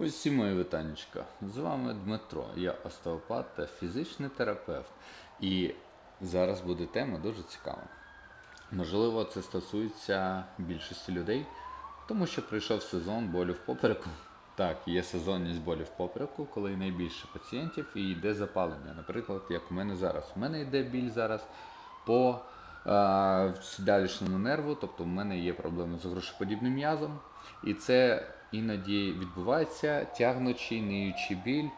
Усі мої вітанечка. З вами Дмитро. Я остеопат та фізичний терапевт. І зараз буде тема дуже цікава. Можливо, це стосується більшості людей, тому що прийшов сезон болю в попереку. Так, є сезонність болю в попереку, коли найбільше пацієнтів і йде запалення. Наприклад, як у мене зараз. У мене йде біль зараз по е, сідалищному нерву, тобто в мене є проблеми з грошоподібним м'язом. І це іноді відбувається тягнучий, ниючий біль.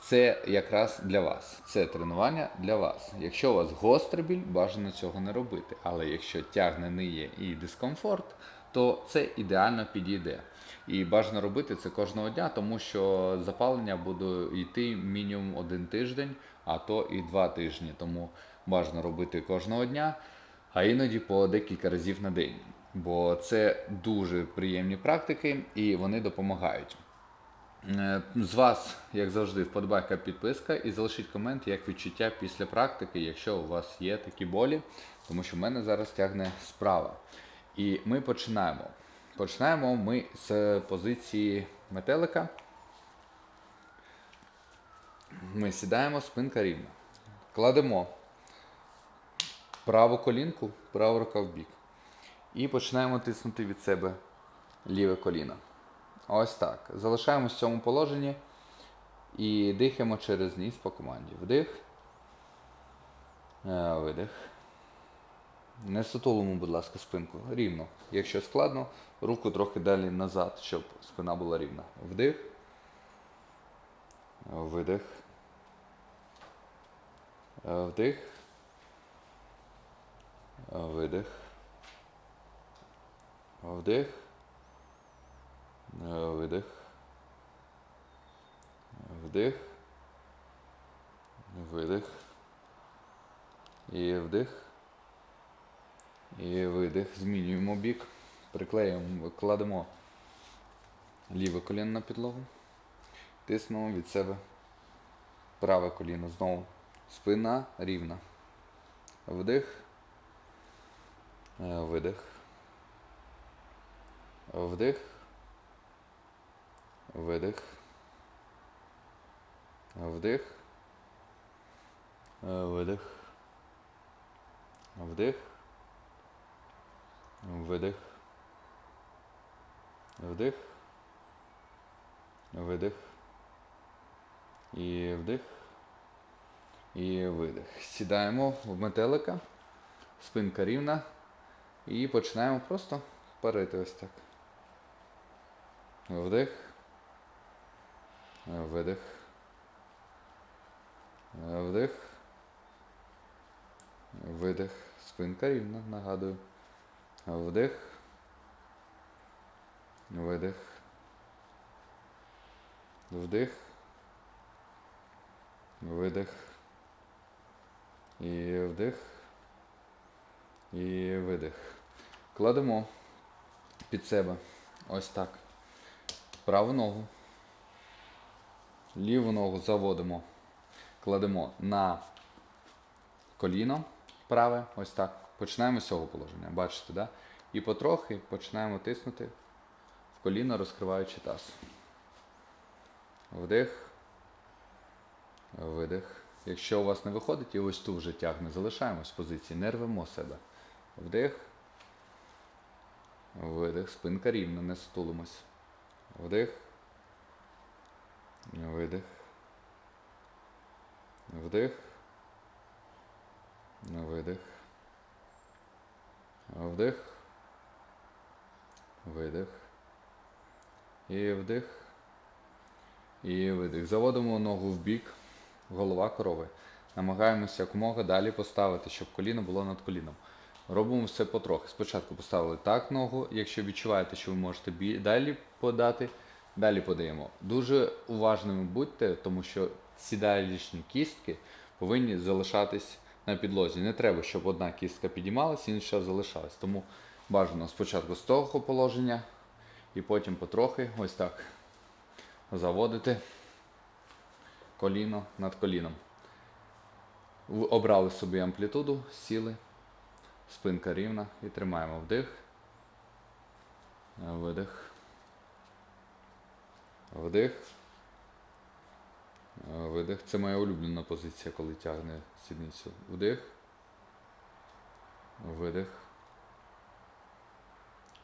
Це якраз для вас. Це тренування для вас. Якщо у вас гострий біль, бажано цього не робити. Але якщо тягне ниє і дискомфорт, то це ідеально підійде. І бажано робити це кожного дня, тому що запалення буде йти мінімум один тиждень, а то і два тижні. Тому бажано робити кожного дня, а іноді по декілька разів на день. Бо це дуже приємні практики і вони допомагають. Е, З вас, як завжди, вподобайка, підписка і залишіть комент, як відчуття після практики, якщо у вас є такі болі, тому що в мене зараз тягне справа. І ми починаємо. Починаємо ми з позиції метелика. Ми сідаємо, спинка рівна. Кладемо праву колінку, праву рука в бік. І починаємо тиснути від себе ліве коліно. Ось так. Залишаємось в цьому положенні і дихаємо через ніс по команді. Вдих. Е, Видих. Не сутулимо, будь ласка, спинку. Рівно. Якщо складно, руку трохи далі назад, щоб спина була рівна. Вдих. Видих. Е, Вдих. Видих. Вдих. Видих. Вдих. Видих. І вдих. І видих. Змінюємо бік. Приклеюємо, кладемо ліве коліно на підлогу. Тиснемо від себе праве коліно знову. Спина рівна. Вдих. Видих. Вдих. Видих. Вдих. Е, Видих. Вдих. Видих. Вдих. Видих. І вдих. І видих. Сідаємо в метелика. Спинка рівна. І починаємо просто парити ось так. Вдих. Видих. Вдих. Видих. Спинка рівна, нагадую. Вдих. Видих. Вдих. Видих. І вдих. І видих. Кладемо під себе. Ось так. Праву ногу. Ліву ногу заводимо. Кладемо на коліно праве. Ось так. Починаємо з цього положення. Бачите, да? І потрохи починаємо тиснути в коліно, розкриваючи таз. Вдих. Видих. Якщо у вас не виходить, і ось тут вже тягне, залишаємось в позиції, не рвемо себе. Вдих. Видих. Спинка рівна, не стулимось. Вдих. Видих. Вдих. Видих. Вдих. Видих. І вдих. І видих. Заводимо ногу в бік, голова корови. Намагаємося якомога далі поставити, щоб коліно було над коліном. Робимо все потрохи. Спочатку поставили так ногу. Якщо відчуваєте, що ви можете далі подати, далі подаємо. Дуже уважними будьте, тому що сідалічні кістки повинні залишатись на підлозі. Не треба, щоб одна кістка підіймалася, інша залишалась. Тому бажано спочатку з того положення і потім потрохи ось так заводити коліно над коліном. Обрали собі амплітуду, сіли, спинка рівна і тримаємо вдих, видих, Вдих. Е, Видих. Це моя улюблена позиція, коли тягне сідницю. Вдих. Видих.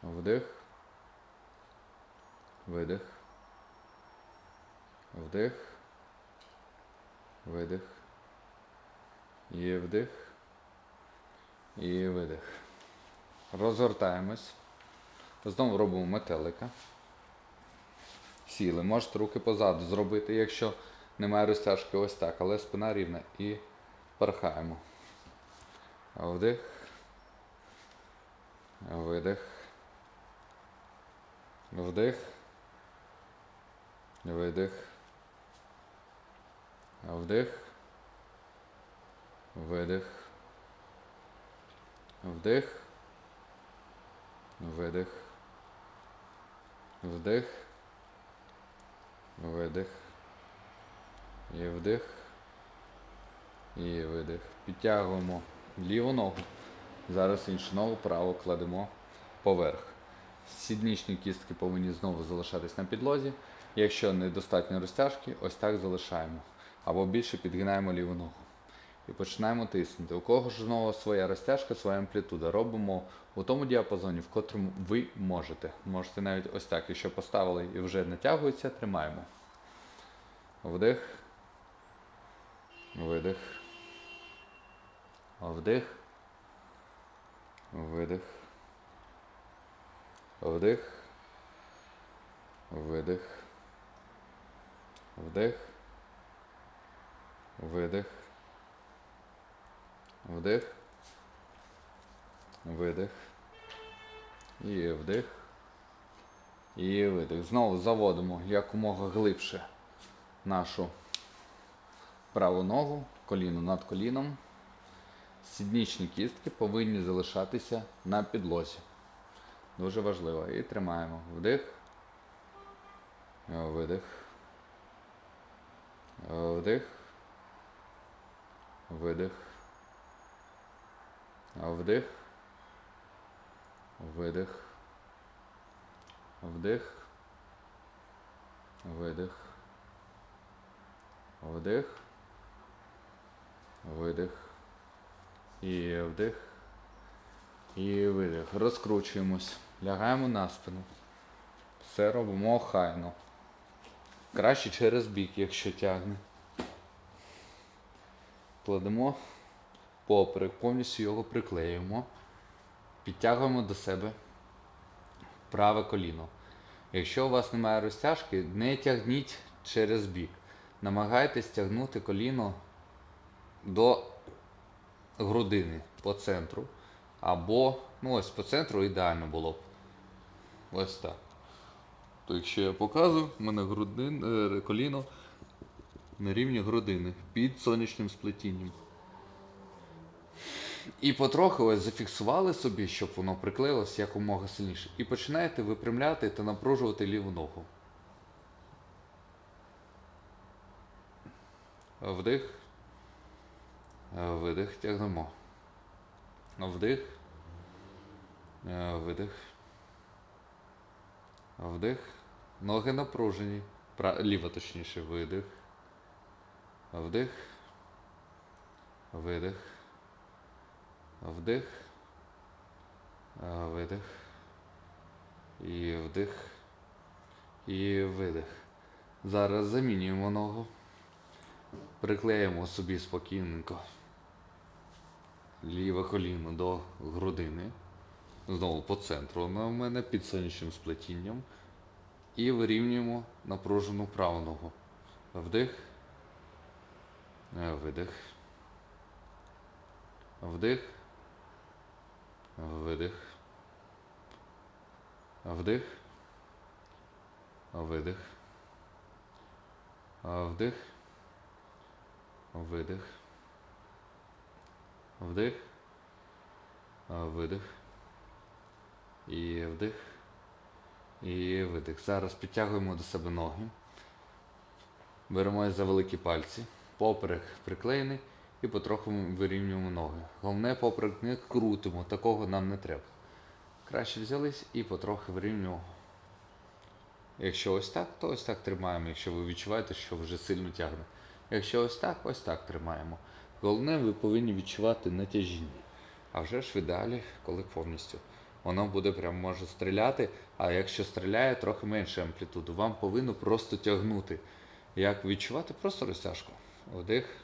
Вдих. Видих. Вдих. Видих. І вдих. І видих. Розгортаємось. Знову робимо метелика. Сіли. Можете руки позаду зробити, якщо немає розтяжки ось так, але спина рівна і порхаємо. Вдих. Видих. Вдих. Видих. Вдих. Видих. Вдих. Видих. Вдих. Видих. І вдих. І видих. Підтягуємо ліву ногу. Зараз іншу ногу праву кладемо поверх. Сіднічні кістки повинні знову залишатись на підлозі. Якщо недостатньо розтяжки, ось так залишаємо. Або більше підгинаємо ліву ногу. І починаємо тиснути. У кого ж знову своя розтяжка, своя амплітуда. Робимо у тому діапазоні, в котрому ви можете. Можете навіть ось так, якщо поставили і вже натягується, тримаємо. Вдих. Видих. Вдих. Видих. Вдих. Видих. Вдих. Видих. Вдих. Видих. І вдих. І видих. Знову заводимо якомога глибше нашу праву ногу, коліно над коліном. Сіднічні кістки повинні залишатися на підлозі. Дуже важливо. І тримаємо. Вдих. Видих. Вдих. Видих. Вдих. Видих. Вдих. Видих. Вдих. Видих. І вдих. І видих. Розкручуємось. Лягаємо на спину. Все робимо охайно. Краще через бік, якщо тягне. Кладемо поперек, повністю його приклеюємо. Підтягуємо до себе праве коліно. Якщо у вас немає розтяжки, не тягніть через бік. Намагайтесь тягнути коліно до грудини по центру. Або, ну ось по центру ідеально було б. Ось так. То якщо я показую, в мене грудин, е, коліно на рівні грудини під сонячним сплетінням. І потрохи ось зафіксували собі, щоб воно приклеїлося якомога сильніше. І починаєте випрямляти та напружувати ліву ногу. Вдих. Видих. Тягнемо. Вдих. Видих. Вдих. Ноги напружені. Ліва точніше. Видих. Вдих. Видих. Вдих. Видих. І вдих. І видих. Зараз замінюємо ногу. Приклеїмо собі спокійненько. Ліве коліно до грудини. Знову по центру. В мене під сонячним сплетінням. І вирівнюємо напружену праву ногу. Вдих. Видих. Вдих. Видих. Вдих. Видих. Вдих. Видих. Вдих. Видих. І вдих. І видих. Зараз підтягуємо до себе ноги. Беремо за великі пальці. Поперек приклеєний і потроху вирівнюємо ноги. Головне, поперек не крутимо, такого нам не треба. Краще взялись і потрохи вирівнюємо Якщо ось так, то ось так тримаємо, якщо ви відчуваєте, що вже сильно тягне. Якщо ось так, ось так тримаємо. Головне, ви повинні відчувати натяжіння. А вже ж в ідеалі, коли повністю. Воно буде прям може стріляти, а якщо стріляє, трохи менше амплітуду. Вам повинно просто тягнути. Як відчувати? Просто розтяжку. Вдих.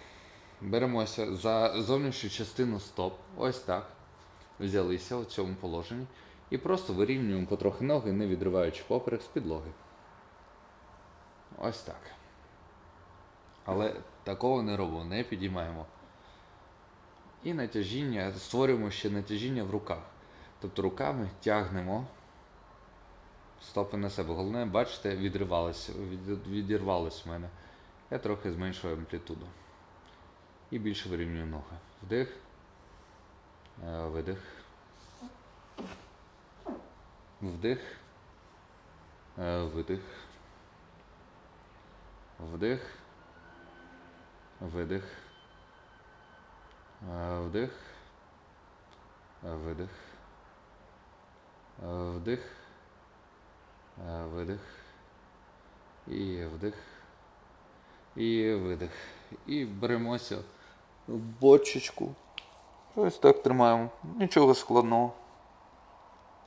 Беремося за зовнішню частину стоп. Ось так. Взялися у цьому положенні. І просто вирівнюємо потрохи ноги, не відриваючи поперек з підлоги. Ось так. Але такого не робимо, не підіймаємо. І натяжіння, створюємо ще натяжіння в руках. Тобто руками тягнемо стопи на себе. Головне, бачите, відривалося, від, відірвалось в мене. Я трохи зменшую амплітуду. І більше вирівнюю ноги. Вдих. е, Видих. Вдих. е, Видих. Вдих. Видих. Е, Вдих. Видих. Вдих. Е, Видих. І вдих. І видих. І беремося бочечку. Ось так тримаємо. Нічого складного.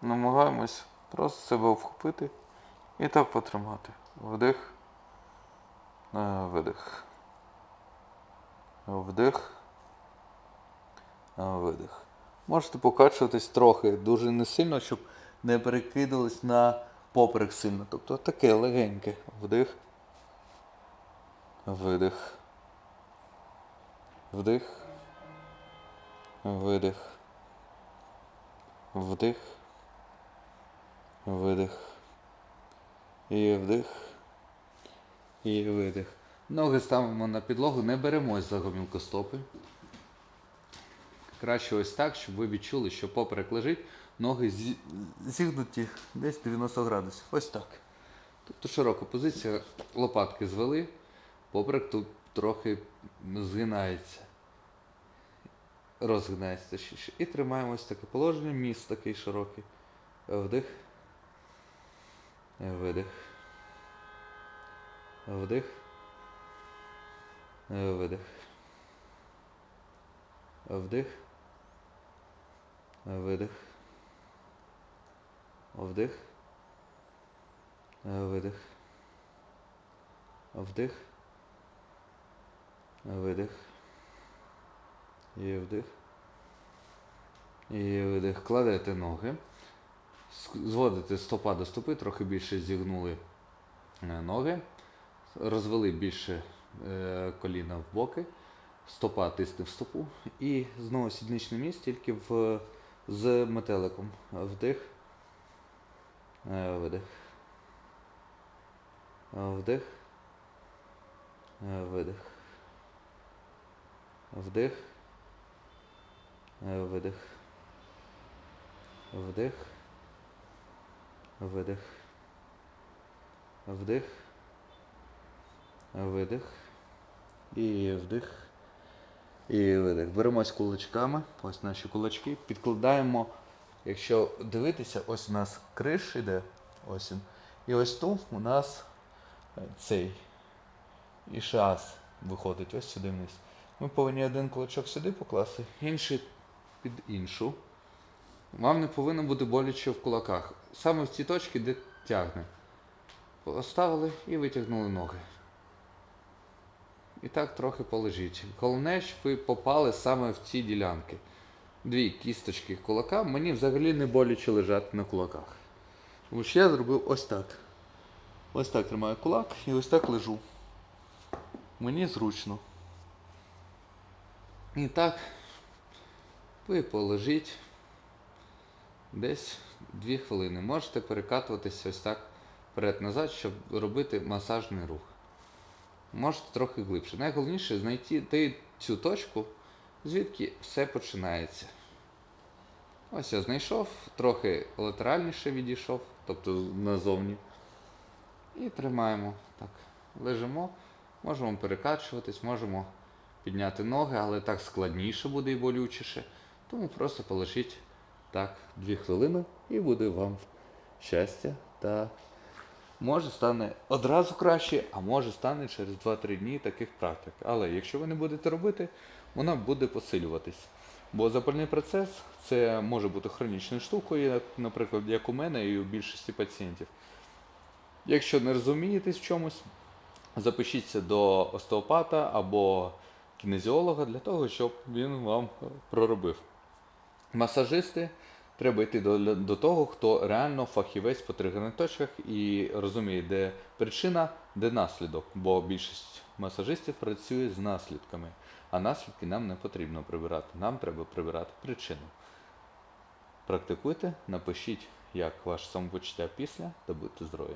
Намагаємось просто себе вхопити і так потримати. Вдих. Е, Видих. Вдих. Е, Видих. Можете покачуватись трохи, дуже не сильно, щоб не перекидались на поперек сильно. Тобто таке легеньке. Вдих. Видих. Вдих. Видих. Вдих. Видих. І вдих. І видих. Ноги ставимо на підлогу, не беремось за гомілкостопи. Краще ось так, щоб ви відчули, що поперек лежить, ноги зігнуті десь 90 градусів. Ось так. Тобто широка позиція, лопатки звели, поперек тут трохи згинається. Розгинається точніше. І тримаємось таке положення, міст такий широкий. Вдих. Видих. Вдих. Видих. Вдих. Видих. Вдих. Видих. Вдих. Видих. І вдих. І видих. Кладете ноги. Зводите стопа до стопи, трохи більше зігнули е, ноги. Розвели більше е, коліна в боки. Стопа тисне в стопу. І знову сідничне місце, тільки в, з метеликом. Вдих. Е, Видих. Вдих. Видих. Вдих. Е, Видих. Вдих. Видих. Вдих. Видих. І вдих. І видих. Беремось кулачками. Ось наші кулачки. Підкладаємо. Якщо дивитися, ось у нас криш іде. Ось він. І ось тут у нас цей ішас виходить ось сюди вниз. Ми повинні один кулачок сюди покласти, інший під іншу. Вам не повинно бути боляче в кулаках. Саме в ці точки, де тягне. Поставили і витягнули ноги. І так трохи полежіть. Головне, щоб ви попали саме в ці ділянки. Дві кісточки кулака мені взагалі не боляче лежати на кулаках. Тому що я зробив ось так. Ось так тримаю кулак і ось так лежу. Мені зручно. І так, ви полежіть десь 2 хвилини. Можете перекатуватися ось так вперед-назад, щоб робити масажний рух. Можете трохи глибше. Найголовніше знайти цю точку, звідки все починається. Ось я знайшов, трохи латеральніше відійшов, тобто назовні. І тримаємо. Так, лежимо, можемо перекачуватись, можемо підняти ноги, але так складніше буде і болючіше. Тому просто полежіть так 2 хвилини і буде вам щастя та може стане одразу краще, а може стане через 2-3 дні таких практик. Але якщо ви не будете робити, вона буде посилюватись. Бо запальний процес це може бути хронічною штукою, наприклад, як у мене і у більшості пацієнтів. Якщо не розумієтесь в чомусь, запишіться до остеопата або кінезіолога для того, щоб він вам проробив. Масажисти треба йти до, до того, хто реально фахівець по тригерних точках і розуміє, де причина, де наслідок. Бо більшість масажистів працює з наслідками, а наслідки нам не потрібно прибирати. Нам треба прибирати причину. Практикуйте, напишіть, як ваше самопочуття після, та будьте здорові.